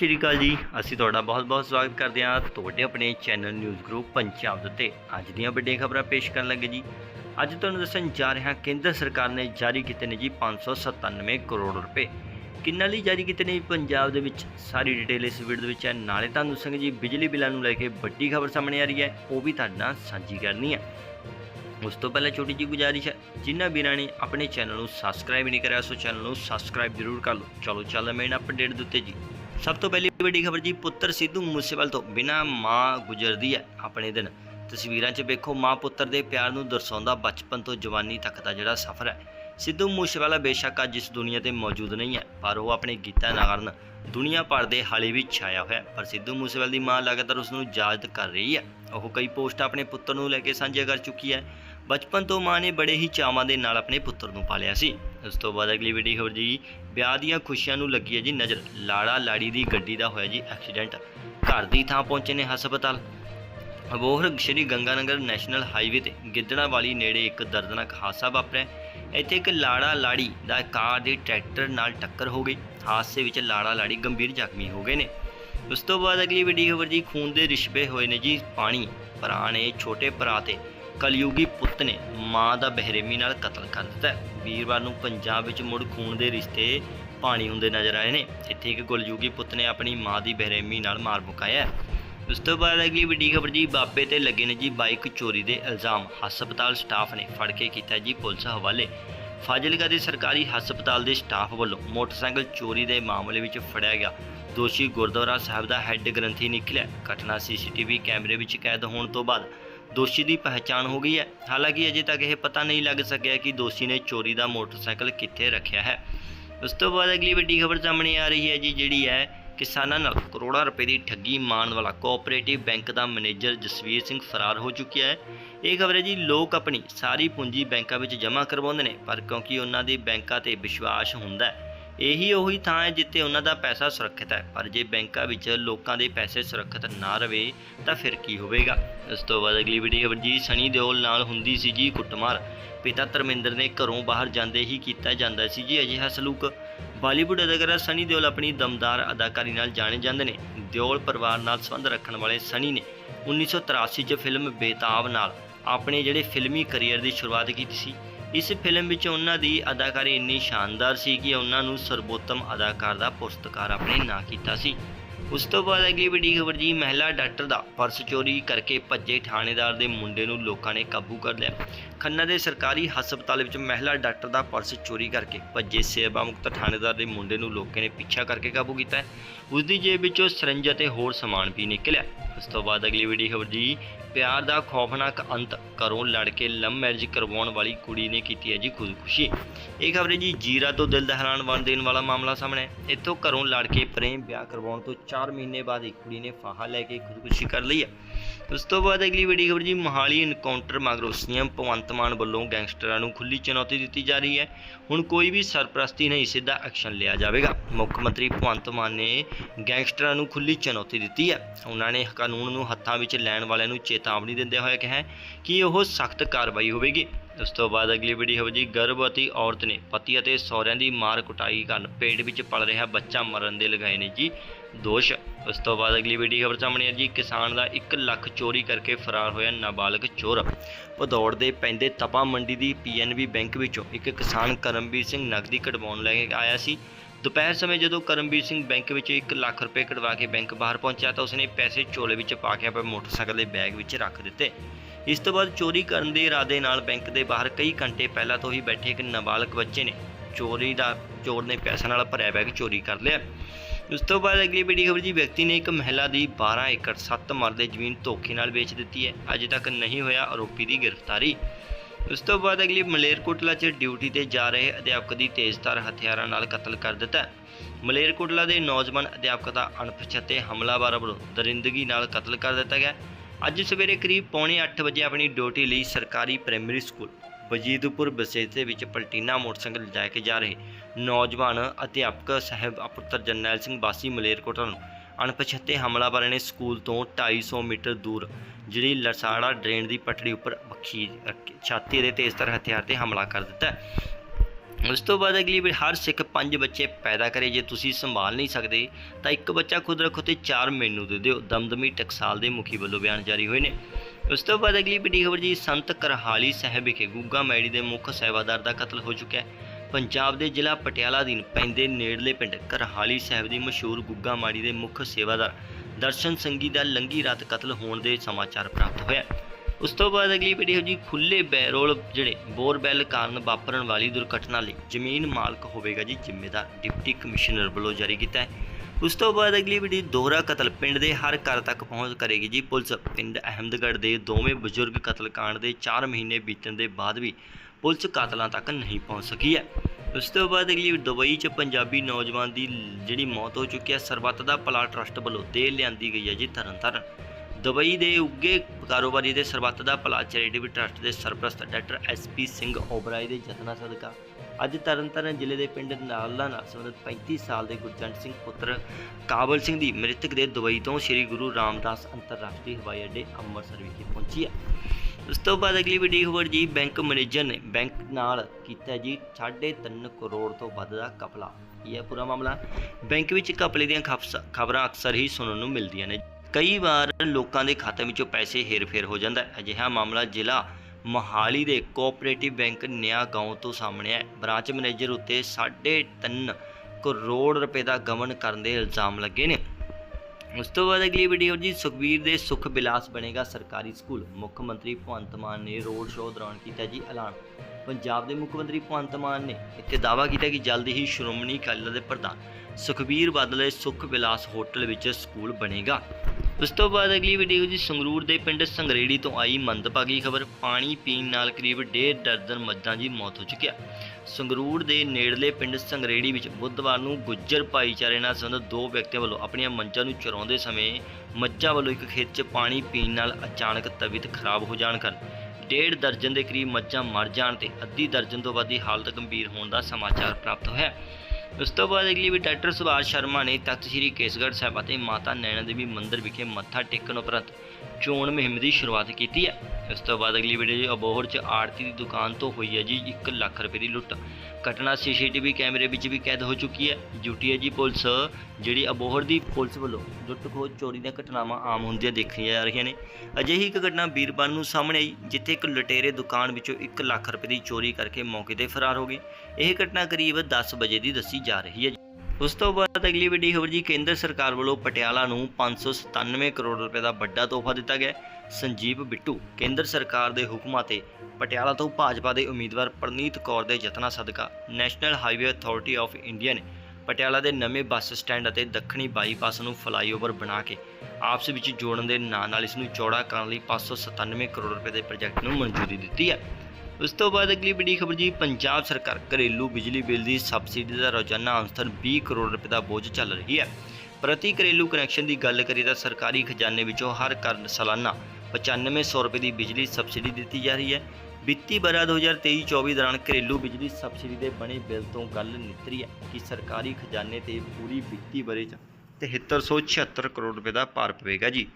ਸ਼੍ਰੀ ਅਕਾਲ ਜੀ। ਅਸੀਂ ਤੁਹਾਡਾ ਬਹੁਤ-ਬਹੁਤ ਸਵਾਗਤ ਕਰਦੇ ਹਾਂ ਤੁਹਾਡੇ ਆਪਣੇ ਚੈਨਲ ਨਿਊਜ਼ ਗਰੁੱਪ ਪੰਜਾਬ ਦੇ ਉੱਤੇ। ਅੱਜ ਦੀਆਂ ਵੱਡੀਆਂ ਖਬਰਾਂ ਪੇਸ਼ ਕਰਨ ਲੱਗੇ ਜੀ। ਅੱਜ ਤੁਹਾਨੂੰ ਦੱਸਣ ਜਾ ਰਿਹਾ ਕੇਂਦਰ ਸਰਕਾਰ ਨੇ ਜਾਰੀ ਕੀਤੇ ਨੇ ਜੀ 597 ਕਰੋੜ ਰੁਪਏ। ਕਿੰਨਾ ਲਈ ਜਾਰੀ ਕੀਤੇ ਨੇ ਜੀ ਪੰਜਾਬ ਦੇ ਵਿੱਚ? ਸਾਰੀ ਡਿਟੇਲ ਇਸ ਵੀਡੀਓ ਦੇ ਵਿੱਚ ਹੈ। ਨਾਲੇ ਤੁਹਾਨੂੰ ਦੱਸਾਂਗੇ ਜੀ, ਬਿਜਲੀ ਬਿੱਲਾਂ ਨੂੰ ਲੈ ਕੇ ਵੱਡੀ ਖਬਰ ਸਾਹਮਣੇ ਆ ਰਹੀ ਹੈ। ਉਹ ਵੀ ਤੁਹਾਡੇ ਨਾਲ ਸਾਂਝੀ ਕਰਨੀ ਹੈ। ਉਸ ਤੋਂ ਪਹਿਲਾਂ ਛੋਟੀ ਜਿਹੀ ਗੁਜ਼ਾਰਿਸ਼ ਹੈ, ਜਿਨ੍ਹਾਂ ਵੀਰਾਂ ਨੇ ਆਪਣੇ ਚੈਨਲ ਨੂੰ ਸਬਸਕ੍ਰਾਈਬ ਨਹੀਂ ਕਰਿਆ, ਸੋ ਚੈਨਲ ਨੂੰ ਸਬਸਕ੍ਰਾਈਬ ਜ਼ਰੂਰ ਕਰ ਲਓ। ਚਲੋ, ਚੱਲਦੇ ਮੇਨ ਅਪਡੇਟ ਦੇ ਉੱਤੇ ਜੀ। ਸਭ ਤੋਂ ਪਹਿਲੀ ਵੱਡੀ ਖਬਰ ਜੀ, ਪੁੱਤਰ ਸਿੱਧੂ ਮੂਸੇਵਾਲ ਤੋਂ ਬਿਨਾ ਮਾਂ ਗੁਜ਼ਰਦੀ ਹੈ ਆਪਣੇ ਦਿਨ। ਤਸਵੀਰਾਂ 'ਚ ਵੇਖੋ, ਮਾਂ ਪੁੱਤਰ ਦੇ ਪਿਆਰ ਨੂੰ ਦਰਸਾਉਂਦਾ ਬਚਪਨ ਤੋਂ ਜਵਾਨੀ ਤੱਕ ਦਾ ਜਿਹੜਾ ਸਫ਼ਰ ਹੈ। ਸਿੱਧੂ ਮੂਸੇਵਾਲਾ ਬੇਸ਼ੱਕ ਅੱਜ ਇਸ ਦੁਨੀਆ ਤੇ ਮੌਜੂਦ ਨਹੀਂ ਹੈ, ਪਰ ਉਹ ਆਪਣੇ ਗੀਤਾਂ ਕਾਰਨ ਦੁਨੀਆ ਭਰ ਦੇ ਹਾਲੇ ਵੀ ਛਾਇਆ ਹੋਇਆ ਪਰ ਸਿੱਧੂ ਮੂਸੇਵਾਲ ਦੀ ਮਾਂ ਲਗਾਤਾਰ ਉਸ ਨੂੰ ਯਾਦ ਕਰ ਰਹੀ ਹੈ। ਉਹ ਕਈ ਪੋਸਟ ਆਪਣੇ ਪੁੱਤਰ ਨੂੰ ਲੈ ਕੇ ਸਾਂਝੀਆਂ ਕਰ ਚੁੱਕੀ ਹੈ। ਬਚਪਨ ਤੋਂ ਮਾਂ ਨੇ ਬੜੇ ਹੀ ਚਾਵਾਂ ਦੇ ਨਾਲ ਆਪਣੇ ਪੁੱਤਰ ਨੂੰ ਪਾਲਿਆ ਸੀ। ਉਸ ਤੋਂ ਬਾਅਦ ਅਗਲੀ ਵੀਡੀ ਖਬਰ ਜੀ, ਵਿਆਹ ਦੀਆਂ ਖੁਸ਼ੀਆਂ ਨੂੰ ਲੱਗੀ ਹੈ ਜੀ ਨਜ਼ਰ, ਲਾੜਾ ਲਾੜੀ ਦੀ ਗੱਡੀ ਦਾ ਹੋਇਆ ਜੀ ਐਕਸੀਡੈਂਟ ਘਰ ਦੀ ਥਾਂ ਪਹੁੰਚੇ ਨੇ ਹਸਪਤਾਲ। ਅਬੋਹਰ ਸ਼੍ਰੀ ਗੰਗਾਨਗਰ ਨੈਸ਼ਨਲ ਹਾਈਵੇ ਤੇ ਗਿੱਦੜਾ ਵਾਲੀ ਨੇੜੇ ਇੱਕ ਦਰਦਨਾਕ ਹਾਦਸਾ ਵਾਪਰਿਆ। ਇੱਥੇ ਇੱਕ ਲਾੜਾ ਲਾੜੀ ਦਾ ਕਾਰ ਦੇ ਟਰੈਕਟਰ ਨਾਲ ਟੱਕਰ ਹੋ ਗਈ। ਹਾਦਸੇ ਵਿੱਚ ਲਾੜਾ ਲਾੜੀ ਗੰਭੀਰ ਜ਼ਖਮੀ ਹੋ ਗਏ ਨੇ। ਉਸ ਤੋਂ ਬਾਅਦ ਅਗਲੀ ਵੱਡੀ ਖਬਰ ਜੀ, ਖੂਨ ਦੇ ਰਿਸ਼ਪੇ ਹੋਏ ਨੇ ਜੀ ਪਾਣੀ ਭਰਾ ਨੇ ਛੋਟੇ ਭਰਾ ਤੇ ਕਲਯੁਗੀ ਪੁੱਤ ਨੇ ਮਾਂ ਦਾ ਬਹਿਰੇਮੀ ਨਾਲ ਕਤਲ ਕਰ ਦਿੱਤਾ। ਵੀਰਵਾਰ ਨੂੰ ਪੰਜਾਬ ਵਿੱਚ ਮੁੜ ਖੂਨ ਦੇ ਰਿਸ਼ਤੇ ਪਾਣੀ ਹੁੰਦੇ ਨਜ਼ਰ ਆਏ ਨੇ। ਇੱਥੇ ਇੱਕ ਕਲਯੁਗੀ ਪੁੱਤ ਨੇ ਆਪਣੀ ਮਾਂ ਦੀ ਬਹਿਰੇਮੀ ਨਾਲ ਮਾਰ ਮੁਕਾਇਆ। ਉਸ ਤੋਂ ਬਾਅਦ ਅਗਲੀ ਵੱਡੀ ਖਬਰ ਜੀ, ਬਾਬੇ ਤੇ ਲੱਗੇ ਨੇ ਜੀ ਬਾਈਕ ਚੋਰੀ ਦੇ ਇਲਜ਼ਾਮ। ਹਸਪਤਾਲ ਸਟਾਫ ਨੇ ਫੜ ਕੇ ਕੀਤਾ ਜੀ ਪੁਲਿਸ ਹਵਾਲੇ। ਫਾਜ਼ਿਲਕਾ ਦੇ ਸਰਕਾਰੀ ਹਸਪਤਾਲ ਦੇ ਸਟਾਫ ਵੱਲੋਂ ਮੋਟਰਸਾਈਕਲ ਚੋਰੀ ਦੇ ਮਾਮਲੇ ਵਿੱਚ ਫੜਿਆ ਗਿਆ। ਦੋਸ਼ੀ ਗੁਰਦੁਆਰਾ ਸਾਹਿਬ ਦਾ ਹੈੱਡ ਗ੍ਰੰਥੀ ਨਿਕਲਿਆ। ਘਟਨਾ ਸੀਸੀਟੀਵੀ ਕੈਮਰੇ ਵਿੱਚ ਕੈਦ ਹੋਣ ਤੋਂ ਬਾਅਦ ਦੋਸ਼ੀ ਦੀ ਪਹਿਚਾਣ ਹੋ ਗਈ ਹੈ। ਹਾਲਾਂਕਿ ਅਜੇ ਤੱਕ ਇਹ ਪਤਾ ਨਹੀਂ ਲੱਗ ਸਕਿਆ ਕਿ ਦੋਸ਼ੀ ਨੇ ਚੋਰੀ ਦਾ ਮੋਟਰਸਾਈਕਲ ਕਿੱਥੇ ਰੱਖਿਆ ਹੈ। ਉਸ ਤੋਂ ਬਾਅਦ ਅਗਲੀ ਵੱਡੀ ਖਬਰ ਸਾਹਮਣੇ ਆ ਰਹੀ ਹੈ ਜੀ, ਜਿਹੜੀ ਹੈ ਕਿਸਾਨਾਂ ਨਾਲ ਕਰੋੜਾਂ ਰੁਪਏ ਦੀ ਠੱਗੀ ਮਾਰਨ ਵਾਲਾ ਕੋਆਪਰੇਟਿਵ ਬੈਂਕ ਦਾ ਮੈਨੇਜਰ ਜਸਵੀਰ ਸਿੰਘ ਫਰਾਰ ਹੋ ਚੁੱਕਿਆ ਹੈ। ਇਹ ਖਬਰ ਹੈ ਜੀ, ਲੋਕ ਆਪਣੀ ਸਾਰੀ ਪੂੰਜੀ ਬੈਂਕਾਂ ਵਿੱਚ ਜਮ੍ਹਾਂ ਕਰਵਾਉਂਦੇ ਨੇ, ਪਰ ਕਿਉਂਕਿ ਉਹਨਾਂ ਦੇ ਬੈਂਕਾਂ ਤੇ ਵਿਸ਼ਵਾਸ ਹੁੰਦਾ ਹੈ ਇਹੀ ਉਹੀ ਥਾਂ ਹੈ ਜਿੱਥੇ ਉਹਨਾਂ ਦਾ ਪੈਸਾ ਸੁਰੱਖਿਅਤ ਹੈ। ਪਰ ਜੇ ਬੈਂਕਾਂ ਵਿੱਚ ਲੋਕਾਂ ਦੇ ਪੈਸੇ ਸੁਰੱਖਿਅਤ ਨਾ ਰਵੇ, ਤਾਂ ਫਿਰ ਕੀ ਹੋਵੇਗਾ? ਇਸ ਤੋਂ ਬਾਅਦ ਅਗਲੀ ਵੀਡੀਓ ਖਬਰ ਜੀ ਸਨੀ ਦਿਓਲ ਨਾਲ ਹੁੰਦੀ ਸੀ ਜੀ ਕੁੱਟਮਾਰ। ਪਿਤਾ ਧਰਮਿੰਦਰ ਨੇ ਘਰੋਂ ਬਾਹਰ ਜਾਂਦੇ ਹੀ ਕੀਤਾ ਜਾਂਦਾ ਸੀ ਜੀ ਅਜਿਹਾ ਸਲੂਕ। ਬਾਲੀਵੁੱਡ ਅਦਾਕਾਰਾ ਸਨੀ ਦਿਓਲ ਆਪਣੀ ਦਮਦਾਰ ਅਦਾਕਾਰੀ ਨਾਲ ਜਾਣੇ ਜਾਂਦੇ ਨੇ। ਦਿਓਲ ਪਰਿਵਾਰ ਨਾਲ ਸੰਬੰਧ ਰੱਖਣ ਵਾਲੇ ਸਨੀ ਨੇ 1983 'ਚ ਫਿਲਮ ਬੇਤਾਬ ਨਾਲ ਆਪਣੇ ਜਿਹੜੇ ਫਿਲਮੀ ਕੈਰੀਅਰ ਦੀ ਸ਼ੁਰੂਆਤ ਕੀਤੀ ਸੀ। ਇਸ ਫਿਲਮ ਵਿੱਚ ਉਹਨਾਂ ਦੀ ਅਦਾਕਾਰੀ ਇੰਨੀ ਸ਼ਾਨਦਾਰ ਸੀ ਕਿ ਉਹਨਾਂ ਨੂੰ ਸਰਬੋਤਮ ਅਦਾਕਾਰ ਦਾ ਪੁਰਸਕਾਰ ਆਪਣੇ ਨਾਂ ਕੀਤਾ ਸੀ। ਉਸ ਤੋਂ ਬਾਅਦ ਅਗਲੀ ਵੱਡੀ ਖਬਰ ਜੀ, ਮਹਿਲਾ ਡਾਕਟਰ ਦਾ ਪਰਸ ਚੋਰੀ ਕਰਕੇ ਭੱਜੇ ਥਾਣੇਦਾਰ ਦੇ ਮੁੰਡੇ ਨੂੰ ਲੋਕਾਂ ਨੇ ਕਾਬੂ ਕਰ ਲਿਆ। ਖੰਨਾ ਦੇ ਸਰਕਾਰੀ ਹਸਪਤਾਲ ਵਿੱਚ ਮਹਿਲਾ ਡਾਕਟਰ ਦਾ ਪਰਸ ਚੋਰੀ ਕਰਕੇ ਭੱਜੇ ਸੇਵਾ ਮੁਕਤ ਥਾਣੇਦਾਰ ਦੇ ਮੁੰਡੇ ਨੂੰ ਲੋਕਾਂ ਨੇ ਪਿੱਛਾ ਕਰਕੇ ਕਾਬੂ ਕੀਤਾ ਹੈ। ਉਸ ਦੀ ਜੇਬ ਵਿੱਚੋਂ ਸਰੰਜ ਅਤੇ ਹੋਰ ਸਮਾਨ ਵੀ ਨਿਕਲਿਆ ਉਸ ਤੋਂ ਬਾਅਦ ਅਗਲੀ ਵੀਡੀਓ ਖਬਰ ਜੀ, ਪਿਆਰ ਦਾ ਖੌਫਨਾਕ ਅੰਤ ਘਰੋਂ ਲੜ ਕੇ ਲਵ ਮੈਰਿਜ ਕਰਵਾਉਣ ਵਾਲੀ ਕੁੜੀ ਨੇ ਕੀਤੀ ਹੈ ਜੀ ਖੁਦਕੁਸ਼ੀ। ਇਹ ਖਬਰ ਹੈ ਜੀ, ਜੀਰਾ ਤੋਂ ਦਿਲ ਦਹਿਲਾਣ ਬਣ ਦੇਣ ਵਾਲਾ ਮਾਮਲਾ ਸਾਹਮਣੇ ਇੱਥੋਂ ਘਰੋਂ ਲੜ ਕੇ ਪ੍ਰੇਮ ਵਿਆਹ ਕਰਵਾਉਣ ਤੋਂ 4 ਮਹੀਨੇ ਬਾਅਦ ਇੱਕ ਕੁੜੀ ਨੇ ਫਾਹਾ ਲੈ ਕੇ ਖੁਦਕੁਸ਼ੀ ਕਰ ਲਈ ਹੈ। ਉਸ ਤੋਂ ਬਾਅਦ ਅਗਲੀ ਵੀਡੀਓ ਖਬਰ ਜੀ, ਮੋਹਾਲੀ ਇਨਕਾਊਂਟਰ ਮਗਰੋਂ ਭਵੰਤ ਭਗਵੰਤ ਮਾਨ ਵੱਲੋਂ ਗੈਂਗਸਟਰਾਂ ਨੂੰ ਖੁੱਲੀ ਚੁਣੌਤੀ ਦਿੱਤੀ ਜਾ ਰਹੀ ਹੈ। ਹੁਣ ਕੋਈ ਵੀ ਸਰਪ੍ਰਸਤੀ ਨਹੀਂ, ਸਿੱਧਾ ਐਕਸ਼ਨ ਲਿਆ ਜਾਵੇਗਾ। ਮੁੱਖ ਮੰਤਰੀ ਭਗਵੰਤ ਮਾਨ ਨੇ ਗੈਂਗਸਟਰਾਂ ਨੂੰ ਖੁੱਲੀ ਚੁਣੌਤੀ ਦਿੱਤੀ ਹੈ। ਉਹਨਾਂ ਨੇ ਕਾਨੂੰਨ ਨੂੰ ਹੱਥਾਂ ਵਿੱਚ ਲੈਣ ਵਾਲਿਆਂ ਨੂੰ ਚੇਤਾਵਨੀ ਦਿੰਦੇ ਹੋਏ ਕਿਹਾ ਕਿ ਉਹ ਸਖਤ ਕਾਰਵਾਈ ਹੋਵੇਗੀ। ਉਸ ਤੋਂ ਬਾਅਦ ਅਗਲੀ ਵੀਡੀਓ ਹੋ ਜੀ ਗਰਭਵਤੀ ਔਰਤ ਨੇ ਪਤੀ ਅਤੇ ਸਹੁਰਿਆਂ ਦੀ ਮਾਰ ਕੁਟਾਈ ਕਾਰਨ ਪੇਟ ਵਿੱਚ ਪਲ ਰਿਹਾ ਬੱਚਾ ਮਰਨ ਦੇ ਲਗਾਏ ਨੇ ਜੀ। ਦੋਸ਼। ਉਸ ਤੋਂ ਬਾਅਦ ਅਗਲੀ ਵੱਡੀ ਖਬਰ ਸਾਹਮਣੇ ਆ ਜੀ। ਕਿਸਾਨ ਦਾ 1 ਲੱਖ ਚੋਰੀ ਕਰਕੇ ਫਰਾਰ ਹੋਇਆ ਨਾਬਾਲਗ ਚੋਰ। ਭਦੌੜ ਦੇ ਪੈਂਦੇ ਤਪਾ ਮੰਡੀ ਦੀ ਪੀਐਨਬੀ ਬੈਂਕ ਵਿੱਚੋਂ ਇੱਕ ਕਿਸਾਨ ਕਰਮਵੀਰ ਸਿੰਘ ਨਕਦੀ ਕਢਵਾਉਣ ਲੈ ਕੇ ਆਇਆ ਸੀ। ਦੁਪਹਿਰ ਸਮੇਂ ਜਦੋਂ ਕਰਮਵੀਰ ਸਿੰਘ ਬੈਂਕ ਵਿੱਚ 1 ਲੱਖ ਰੁਪਏ ਕਢਵਾ ਕੇ ਬੈਂਕ ਬਾਹਰ ਪਹੁੰਚਿਆ ਤਾਂ ਉਸਨੇ ਪੈਸੇ ਝੋਲੇ ਵਿੱਚ ਪਾ ਕੇ ਆਪਣੇ ਮੋਟਰਸਾਈਕਲ ਦੇ ਬੈਗ ਵਿੱਚ ਰੱਖ ਦਿੱਤੇ। ਇਸ ਤੋਂ ਬਾਅਦ ਚੋਰੀ ਕਰਨ ਦੇ ਇਰਾਦੇ ਨਾਲ ਬੈਂਕ ਦੇ ਬਾਹਰ ਕਈ ਘੰਟੇ ਪਹਿਲਾਂ ਤੋਂ ਹੀ ਬੈਠੇ ਇੱਕ ਨਾਬਾਲਗ ਬੱਚੇ ਨੇ। ਚੋਰੀ ਦਾ, ਚੋਰ ਨੇ ਪੈਸਾ ਨਾਲ ਭਰਿਆ ਬੈਗ ਚੋਰੀ ਕਰ ਲਿਆ। ਉਸ ਤੋਂ ਬਾਅਦ ਅਗਲੀ ਵੱਡੀ ਖਬਰ ਜੀ, ਵਿਅਕਤੀ ਨੇ ਇੱਕ ਮਹਿਲਾ ਦੀ 12 ਏਕੜ 7 ਮਰਦੇ ਜ਼ਮੀਨ ਧੋਖੇ ਨਾਲ ਵੇਚ ਦਿੱਤੀ ਹੈ। ਅਜੇ ਤੱਕ ਨਹੀਂ ਹੋਇਆ ਆਰੋਪੀ ਦੀ ਗ੍ਰਿਫਤਾਰੀ। ਉਸ ਤੋਂ ਬਾਅਦ ਅਗਲੀ ਮਲੇਰਕੋਟਲਾ 'ਚ ਡਿਊਟੀ ਤੇ ਜਾ ਰਹੇ ਅਧਿਆਪਕ ਦੀ ਤੇਜ਼ਧਾਰ ਹਥਿਆਰਾਂ ਨਾਲ ਕਤਲ ਕਰ ਦਿੱਤਾ ਹੈ। ਮਲੇਰਕੋਟਲਾ ਦੇ ਨੌਜਵਾਨ ਅਧਿਆਪਕ ਦਾ ਅਣਪਛਾਤੇ ਹਮਲਾਵਰ ਵੱਲੋਂ ਦਰਿੰਦਗੀ ਨਾਲ ਕਤਲ ਕਰ ਦਿੱਤਾ ਗਿਆ। ਅੱਜ ਸਵੇਰੇ ਕਰੀਬ ਪੌਣੇ 8 ਵਜੇ ਆਪਣੀ ਡਿਊਟੀ ਲਈ ਸਰਕਾਰੀ ਪ੍ਰਾਇਮਰੀ ਸਕੂਲ ਵਜੀਦਪੁਰ ਬਸੇਤੇ ਵਿੱਚ ਪਲਟੀਨਾ ਮੋਟਰਸਾਈਕਲ ਲਿਜਾ ਕੇ ਜਾ ਰਹੇ ਨੌਜਵਾਨ ਅਧਿਆਪਕ ਸਾਹਿਬ ਪੁੱਤਰ ਜਰਨੈਲ ਸਿੰਘ ਬਾਸੀ ਮਲੇਰਕੋਟਾ ਨੂੰ ਅਣਪਛਾਤੇ ਹਮਲਾਵਰਾਂ ਨੇ ਸਕੂਲ ਤੋਂ 250 ਮੀਟਰ ਦੂਰ, ਜਿਹੜੀ ਲਸਾੜਾ ਡਰੇਨ ਦੀ ਪਟੜੀ ਉੱਪਰ ਬੱਖੀ ਛਾਤੀ ਦੇ ਤੇਜ਼ਤਰ ਹਥਿਆਰ ਤੇ ਹਮਲਾ ਕਰ ਦਿੱਤਾ ਉਸ ਤੋਂ ਬਾਅਦ ਅਗਲੀ ਵੀ ਹਰ ਸਿੱਖ ਪੰਜ ਬੱਚੇ ਪੈਦਾ ਕਰੇ, ਜੇ ਤੁਸੀਂ ਸੰਭਾਲ ਨਹੀਂ ਸਕਦੇ, ਤਾਂ ਇੱਕ ਬੱਚਾ ਖੁਦ ਰੱਖੋ ਤੇ ਚਾਰ ਮੈਨੂੰ ਦੇ ਦਿਓ, ਦਮਦਮੀ ਟਕਸਾਲ ਦੇ ਮੁਖੀ ਵੱਲੋਂ ਬਿਆਨ ਜਾਰੀ ਹੋਏ ਨੇ। ਉਸ ਤੋਂ ਬਾਅਦ ਅਗਲੀ ਵੱਡੀ ਖਬਰ ਜੀ, ਸੰਤ ਕਰਹਾਲੀ ਸਾਹਿਬ ਵਿਖੇ ਗੁੱਗਾ ਮੈੜੀ ਦੇ ਮੁੱਖ ਸੇਵਾਦਾਰ ਦਾ ਕਤਲ ਹੋ ਚੁੱਕਿਆ ਹੈ। ਪੰਜਾਬ ਦੇ ਜ਼ਿਲ੍ਹਾ ਪਟਿਆਲਾ ਅਧੀਨ ਪੈਂਦੇ ਨੇੜਲੇ ਪਿੰਡ ਕਰਹਾਲੀ ਸਾਹਿਬ ਦੀ ਮਸ਼ਹੂਰ ਗੁੱਗਾ ਮਾੜੀ ਦੇ ਮੁੱਖ ਸੇਵਾਦਾਰ ਦਰਸ਼ਨ ਸੰਗੀ ਦਾ ਲੰਗੀ ਰਾਤ ਕਤਲ ਹੋਣ ਦੇ ਸਮਾਚਾਰ ਪ੍ਰਾਪਤ ਹੋਇਆ ਉਸ ਤੋਂ ਬਾਅਦ ਅਗਲੀ ਵੀਡੀਓ ਜੀ ਖੁੱਲੇ ਬੈਰੋਲ ਜਿਹੜੇ ਬੋਰਬੈਲ ਕਾਰਨ ਵਾਪਰਨ ਵਾਲੀ ਦੁਰਘਟਨਾ ਲਈ ਜ਼ਮੀਨ ਮਾਲਕ ਹੋਵੇਗਾ ਜੀ, ਜ਼ਿੰਮੇਦਾਰ, ਡਿਪਟੀ ਕਮਿਸ਼ਨਰ ਵੱਲੋਂ ਜਾਰੀ ਕੀਤਾ ਹੈ। ਉਸ ਤੋਂ ਬਾਅਦ ਅਗਲੀ ਵੀਡੀਓ ਦੋਹਰਾ ਕਤਲ ਪਿੰਡ ਦੇ ਹਰ ਘਰ ਤੱਕ ਪਹੁੰਚ ਕਰੇਗੀ ਜੀ ਪੁਲਿਸ। ਪਿੰਡ ਅਹਿਮਦਗੜ੍ਹ ਦੇ ਦੋਵੇਂ ਬਜ਼ੁਰਗ ਕਤਲकांड ਦੇ 4 ਮਹੀਨੇ ਬੀਤਣ ਦੇ ਬਾਅਦ ਵੀ ਪੁਲਿਸ ਕਾਤਲਾਂ ਤੱਕ ਨਹੀਂ ਪਹੁੰਚ ਸਕੀ ਹੈ। ਉਸ ਤੋਂ ਬਾਅਦ ਅਗਲੀ ਦੁਬਈ 'ਚ ਪੰਜਾਬੀ ਨੌਜਵਾਨ ਦੀ ਜਿਹੜੀ ਮੌਤ ਹੋ ਚੁੱਕੀ ਹੈ, ਸਰਬੱਤ ਦਾ ਭਲਾ ਟਰਸਟ ਵੱਲੋਂ ਦੇ ਲਿਆਂਦੀ ਗਈ ਹੈ ਜੀ ਤਰਨਤਾਰਨ। ਦੁਬਈ ਦੇ ਉੱਗੇ ਕਾਰੋਬਾਰੀ ਦੇ ਸਰਬੱਤ ਦਾ ਭਲਾ ਚੈਰੀਟੇਬਲ ਟਰਸਟ ਦੇ ਸਰਪ੍ਰਸਤ ਡਾਕਟਰ ਐਸਪੀ ਸਿੰਘ ਓਬਰਾਏ ਦੇ ਯਤਨਾਂ ਸਦਕਾ ਅੱਜ ਤਰਨਤਾਰਨ ਜ਼ਿਲ੍ਹੇ ਦੇ ਪਿੰਡ ਨਾਲਾ ਨਾਲ ਸੰਬੰਧਿਤ 35 ਸਾਲ ਦੇ ਗੁਰਜੰਟ ਸਿੰਘ ਪੁੱਤਰ ਕਾਬਲ ਸਿੰਘ ਦੀ ਮ੍ਰਿਤਕ ਦੇ ਦੁਬਈ ਤੋਂ ਸ੍ਰੀ ਗੁਰੂ ਰਾਮਦਾਸ ਅੰਤਰਰਾਸ਼ਟਰੀ ਹਵਾਈ ਅੱਡੇ ਅੰਮ੍ਰਿਤਸਰ ਵਿਖੇ ਪਹੁੰਚੀ ਹੈ ਉਸ ਤੋਂ ਬਾਅਦ ਅਗਲੀ ਵੱਡੀ ਖਬਰ ਜੀ, ਬੈਂਕ ਮੈਨੇਜਰ ਨੇ ਬੈਂਕ ਨਾਲ ਕੀਤਾ ਜੀ 3.5 ਕਰੋੜ ਤੋਂ ਵੱਧ ਦਾ ਕਪਲਾ। ਇਹ ਹੈ ਪੂਰਾ ਮਾਮਲਾ। ਬੈਂਕ ਵਿੱਚ ਕਪਲੇ ਦੀਆਂ ਖਬਰਾਂ ਅਕਸਰ ਹੀ ਸੁਣਨ ਨੂੰ ਮਿਲਦੀਆਂ ਨੇ। ਕਈ ਵਾਰ ਲੋਕਾਂ ਦੇ ਖਾਤੇ ਵਿੱਚੋਂ ਪੈਸੇ ਹੇਰ-ਫੇਰ ਹੋ ਜਾਂਦਾ ਹੈ। ਅਜਿਹਾ ਮਾਮਲਾ ਜ਼ਿਲ੍ਹਾ ਮੋਹਾਲੀ ਦੇ ਕੋਆਪਰੇਟਿਵ ਬੈਂਕ ਨਿਆ ਗਾਉਂ ਤੋਂ ਸਾਹਮਣੇ ਹੈ ਬ੍ਰਾਂਚ ਮੈਨੇਜਰ ਉੱਤੇ 3.5 ਕਰੋੜ ਰੁਪਏ ਦਾ ਗਮਨ ਕਰਨ ਦੇ ਇਲਜ਼ਾਮ ਲੱਗੇ ਨੇ। ਉਸ ਤੋਂ ਬਾਅਦ ਅਗਲੀ ਵੀਡੀਓ ਜੀ ਸੁਖਬੀਰ ਦੇ ਸੁਖ ਬਿਲਾਸ ਬਣੇਗਾ ਸਰਕਾਰੀ ਸਕੂਲ। ਮੁੱਖ ਮੰਤਰੀ ਭਗਵੰਤ ਮਾਨ ਨੇ ਰੋਡ ਸ਼ੋਅ ਦੌਰਾਨ ਕੀਤਾ ਜੀ ਐਲਾਨ। ਪੰਜਾਬ ਦੇ ਮੁੱਖ ਮੰਤਰੀ ਭਗਵੰਤ ਮਾਨ ਨੇ ਇੱਥੇ ਦਾਅਵਾ ਕੀਤਾ ਕਿ ਜਲਦ ਹੀ ਸ਼੍ਰੋਮਣੀ ਅਕਾਲੀ ਦਲ ਦੇ ਪ੍ਰਧਾਨ ਸੁਖਬੀਰ ਬਾਦਲ ਦੇ ਸੁਖ ਬਿਲਾਸ ਹੋਟਲ ਵਿੱਚ ਸਕੂਲ ਬਣੇਗਾ। ਉਸ ਤੋਂ ਬਾਅਦ ਅਗਲੀ ਵੀਡੀਓ ਜੀ ਸੰਗਰੂਰ ਦੇ ਪਿੰਡ ਸੰਗਰੇੜੀ ਤੋਂ ਆਈ ਮੰਦਭਾਗੀ ਖਬਰ। ਪਾਣੀ ਪੀਣ ਨਾਲ ਕਰੀਬ ਡੇਢ ਦਰਜਨ ਮੱਝਾਂ ਦੀ ਮੌਤ ਹੋ ਚੁੱਕੀ ਹੈ ਸੰਗਰੂਰ ਦੇ ਨੇੜਲੇ ਪਿੰਡ ਸੰਗਰੇੜੀ ਵਿੱਚ ਬੁੱਧਵਾਰ ਨੂੰ ਗੁੱਜਰ ਭਾਈਚਾਰੇ ਨਾਲ ਸੰਬੰਧਿਤ ਦੋ ਵਿਅਕਤੀਆਂ ਵੱਲੋਂ ਆਪਣੀਆਂ ਮੱਝਾਂ ਨੂੰ ਚਰਾਉਂਦੇ ਸਮੇਂ ਮੱਝਾਂ ਵੱਲੋਂ ਇੱਕ ਖੇਤ 'ਚ ਪਾਣੀ ਪੀਣ ਨਾਲ ਅਚਾਨਕ ਤਬੀਅਤ ਖਰਾਬ ਹੋ ਜਾਣ ਕਾਰਨ ਡੇਢ ਦਰਜਨ ਦੇ ਕਰੀਬ ਮੱਝਾਂ ਮਰ ਜਾਣ ਤੇ ਅੱਧੀ ਦਰਜਨ ਤੋਂ ਵੱਧ ਦੀ ਹਾਲਤ ਗੰਭੀਰ ਹੋਣ ਦਾ ਸਮਾਚਾਰ ਪ੍ਰਾਪਤ ਹੋਇਆ। ਉਸ ਤੋਂ ਬਾਅਦ ਅਗਲੀ ਵੀ ਡਾਕਟਰ ਸੁਭਾਸ਼ ਸ਼ਰਮਾ ਨੇ ਤਖਤ ਸ੍ਰੀ ਕੇਸਗੜ੍ਹ ਸਾਹਿਬ ਅਤੇ ਮਾਤਾ ਨੈਣਾ ਦੇਵੀ ਮੰਦਿਰ ਵਿਖੇ ਮੱਥਾ ਟੇਕਣ ਉਪਰੰਤ ਚੋਣ ਮੁਹਿੰਮ ਦੀ ਸ਼ੁਰੂਆਤ ਕੀਤੀ ਹੈ। ਇਸ ਤੋਂ ਬਾਅਦ ਅਗਲੀ ਵੀਡੀਓ ਜੀ ਅਬੋਹਰ ਚ ਆੜਤੀ ਦੀ ਦੁਕਾਨ ਤੋਂ ਹੋਈ ਹੈ ਜੀ 1 ਲੱਖ ਰੁਪਏ ਦੀ ਲੁੱਟ। ਘਟਨਾ ਸੀਸੀਟੀਵੀ ਕੈਮਰੇ ਵਿੱਚ ਵੀ ਕੈਦ ਹੋ ਚੁੱਕੀ ਹੈ। ਡਿਊਟੀ ਹੈ ਜੀ ਪੁਲਿਸ, ਜਿਹੜੀ ਅਬੋਹਰ ਦੀ ਪੁਲਿਸ ਵੱਲੋਂ ਲੁੱਟ ਖੋਹ ਚੋਰੀ ਦੀਆਂ ਘਟਨਾਵਾਂ ਆਮ ਹੁੰਦੀਆਂ ਦੇਖੀਆਂ ਜਾ ਰਹੀਆਂ ਨੇ। ਅਜਿਹੀ ਇੱਕ ਘਟਨਾ ਵੀਰਵਾਰ ਨੂੰ ਸਾਹਮਣੇ ਆਈ, ਜਿੱਥੇ ਇੱਕ ਲੁਟੇਰੇ ਦੁਕਾਨ ਵਿੱਚੋਂ 1 ਲੱਖ ਰੁਪਏ ਦੀ ਚੋਰੀ ਕਰਕੇ ਮੌਕੇ ਤੇ ਫਰਾਰ ਹੋ ਗਏ। ਇਹ ਘਟਨਾ ਕਰੀਬ 10 ਵਜੇ ਦੀ ਦੱਸੀ ਜਾ ਰਹੀ ਹੈ ਉਸ ਤੋਂ ਬਾਅਦ ਅਗਲੀ ਵੱਡੀ ਖਬਰ ਜੀ, ਕੇਂਦਰ ਸਰਕਾਰ ਵੱਲੋਂ ਪਟਿਆਲਾ ਨੂੰ 597 ਕਰੋੜ ਰੁਪਏ ਦਾ ਵੱਡਾ ਤੋਹਫਾ ਦਿੱਤਾ ਗਿਆ ਸੰਜੀਵ ਬਿੱਟੂ, ਕੇਂਦਰ ਸਰਕਾਰ ਦੇ ਹੁਕਮਾਂ ਤੇ ਪਟਿਆਲਾ ਤੋਂ ਭਾਜਪਾ ਦੇ ਉਮੀਦਵਾਰ ਪ੍ਰਨੀਤ ਕੌਰ ਦੇ ਯਤਨਾਂ ਸਦਕਾ national highway authority of India ਨੇ ਪਟਿਆਲਾ ਦੇ ਨਵੇਂ ਬੱਸ ਸਟੈਂਡ ਅਤੇ ਦੱਖਣੀ ਬਾਈਪਾਸ ਨੂੰ ਫਲਾਈਓਵਰ ਬਣਾ ਕੇ ਆਪਸ ਵਿੱਚ ਜੋੜਨ ਦੇ ਨਾਂ ਨਾਲ ਇਸ ਨੂੰ ਚੌੜਾ ਕਰਨ ਲਈ 597 ਕਰੋੜ ਰੁਪਏ ਦੇ ਪ੍ਰੋਜੈਕਟ ਨੂੰ ਮਨਜ਼ੂਰੀ ਦਿੱਤੀ ਹੈ। ਉਸ ਤੋਂ ਬਾਅਦ ਅਗਲੀ ਵੱਡੀ ਖਬਰ ਜੀ, ਪੰਜਾਬ ਸਰਕਾਰ ਘਰੇਲੂ ਬਿਜਲੀ ਬਿੱਲ ਦੀ ਸਬਸਿਡੀ ਦਾ ਰੋਜ਼ਾਨਾ ਔਸਤਨ 20 ਕਰੋੜ ਰੁਪਏ ਦਾ ਬੋਝ ਚੱਲ ਰਹੀ ਹੈ। ਪ੍ਰਤੀ ਘਰੇਲੂ ਕਨੈਕਸ਼ਨ ਦੀ ਗੱਲ ਕਰੀਏ ਤਾਂ ਸਰਕਾਰੀ ਖਜ਼ਾਨੇ ਵਿੱਚੋਂ ਹਰ ਘਰ ਸਾਲਾਨਾ 9500 ਰੁਪਏ ਦੀ ਬਿਜਲੀ ਸਬਸਿਡੀ ਦਿੱਤੀ ਜਾ ਰਹੀ ਹੈ। ਵਿੱਤੀ ਬਰਾ 2023-24 ਦੌਰਾਨ ਘਰੇਲੂ ਬਿਜਲੀ ਸਬਸਿਡੀ ਦੇ ਬਣੇ ਬਿੱਲ ਤੋਂ ਗੱਲ ਨਿਤਰੀ ਹੈ ਕਿ ਸਰਕਾਰੀ ਖਜ਼ਾਨੇ ਤੇ ਪੂਰੀ ਵਿੱਤੀ ਬਰੇ 'ਚ 7376 ਕਰੋੜ ਰੁਪਏ ਦਾ ਭਾਰ ਪਵੇਗਾ ਜੀ।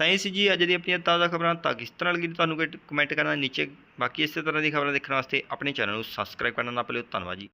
ਤਾਂ ਇਹ ਸੀ ਜੀ, ਅੱਜ ਦੀ ਆਪਣੀਆਂ ਤਾਜ਼ਾ ਖਬਰਾਂ। ਤਾਂ ਕਿਸ ਤਰ੍ਹਾਂ ਲੱਗੀ ਤੁਹਾਨੂੰ ਕਮੈਂਟ ਕਰਨਾ? ਨੀਚੇ ਬਾਕੀ ਇਸੇ ਤਰ੍ਹਾਂ ਦੀ ਖਬਰਾਂ ਦੇਖਣ ਵਾਸਤੇ ਆਪਣੇ ਚੈਨਲ ਨੂੰ ਸਬਸਕ੍ਰਾਈਬ ਕਰਨਾ ਨਾ ਭੁੱਲਿਓ। ਧੰਨਵਾਦ ਜੀ।